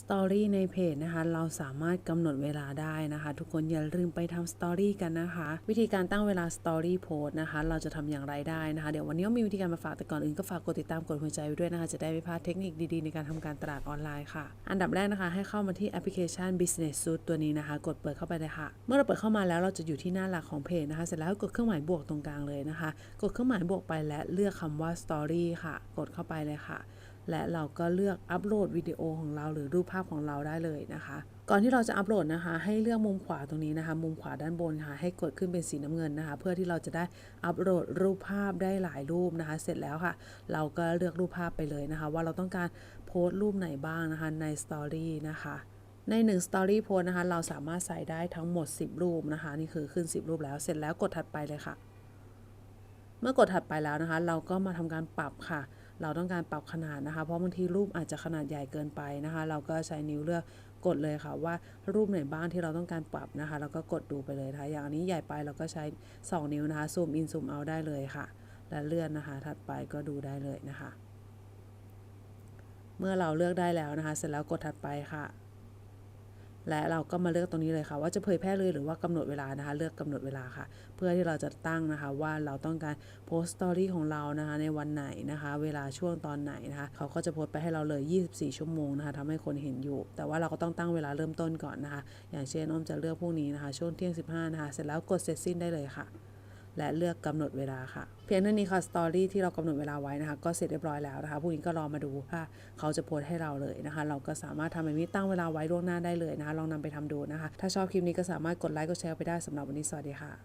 สตอรี่ในเพจนะคะเราสามารถกำหนดเวลาได้นะคะ ทุกคนอย่าลืมไปทำสตอรี่กันนะคะ วิธีการตั้งเวลาสตอรี่โพสนะคะเราจะทำอย่างไรได้นะคะ เดี๋ยววันนี้ก็มีวิธีการมาฝากแต่ก่อนอื่นก็ฝากกดติดตามกดหัวใจไว้ด้วยนะคะ จะได้ไม่พลาดเทคนิคดีๆ ในการทำการตลาดออนไลน์ค่ะ อันดับแรกนะคะ ให้เข้ามาที่แอปพลิเคชัน Business Suite ตัวนี้นะคะ กดเปิดเข้าไปเลยค่ะ เมื่อเราเปิดเข้ามาแล้วเราจะอยู่ที่หน้าหลักของเพจนะคะ เสร็จแล้วกดเครื่องหมายบวกตรงกลางเลยนะคะ กดเครื่องหมายบวกไปและเลือกคำว่า Story ค่ะ กดเข้าไปเลยค่ะ และเราก็เลือกอัปโหลดวิดีโอของเราหรือรูปภาพของเราได้เลยนะคะ ก่อนที่เราจะอัปโหลดนะคะ ให้เลือกมุมขวาตรงนี้นะคะ มุมขวาด้านบนค่ะให้กดขึ้นเป็นสีน้ำเงินนะคะ เพื่อที่เราจะได้อัปโหลดรูปภาพได้หลายรูปนะคะ เสร็จแล้วค่ะ เราก็เลือกรูปภาพไปเลยนะคะ ว่าเราต้องการโพสต์รูปไหนบ้างนะคะในสตอรี่นะคะใน1 Story Post นะคะ เราสามารถใส่ได้ทั้งหมด 10 รูปนะคะ นี่คือขึ้น 10 รูปแล้ว เสร็จแล้วกดถัดไปเลยค่ะ เมื่อกดถัดไปแล้วนะคะ เราก็มาทำการปรับค่ะ เราต้องการปรับขนาดนะคะ เพราะบางทีรูปอาจจะขนาดใหญ่เกินไปนะคะ เราก็ใช้นิ้วเลือกกดเลยค่ะว่ารูปไหนบ้างที่เราต้องการปรับนะคะ แล้วก็กดดูไปเลยนะคะอย่างอันนี้ใหญ่ไปเราก็ใช้ 2 นิ้วนะคะซูมอินซูมเอาได้เลยค่ะ และเลื่อนนะคะ ถัดไปก็ดูได้เลยนะคะ เมื่อเราเลือกได้แล้วนะคะ เสร็จแล้วกดถัดไปค่ะ และเราก็มาเลือกตรงนี้เลยค่ะ ว่าจะเผยแพร่เลยหรือว่ากำหนดเวลานะคะ เลือกกำหนดเวลาค่ะ เพื่อที่เราจะตั้งนะคะว่าเราต้องการโพสต์สตอรี่ของเรานะคะในวันไหนนะคะ เวลาช่วงตอนไหนนะคะเขาก็จะโพสต์ไปให้เราเลย 24 ชั่วโมงนะคะทำให้คนเห็นอยู่ แต่ว่าเราก็ต้องตั้งเวลาเริ่มต้นก่อนนะคะ อย่างเช่นอ้อมจะเลือกพวกนี้นะคะ ช่วงเที่ยง 15 นะคะ เสร็จแล้วกดเสร็จสิ้นได้เลยค่ะ และเลือกกำหนดเวลาค่ะ เพียงเท่านี้ค่ะสตอรี่ที่เรากำหนดเวลาไว้นะคะ ก็เสร็จเรียบร้อยแล้วนะคะพรุ่งนี้ก็รอมาดูว่าเขาจะโพสให้เราเลยนะคะ เราก็สามารถทำแบบนี้ตั้งเวลาไว้ล่วงหน้าได้เลยนะคะ ลองนำไปทำดูนะคะ ถ้าชอบคลิปนี้ก็สามารถกดไลค์กดแชร์ไปได้สำหรับวันนี้สวัสดีค่ะ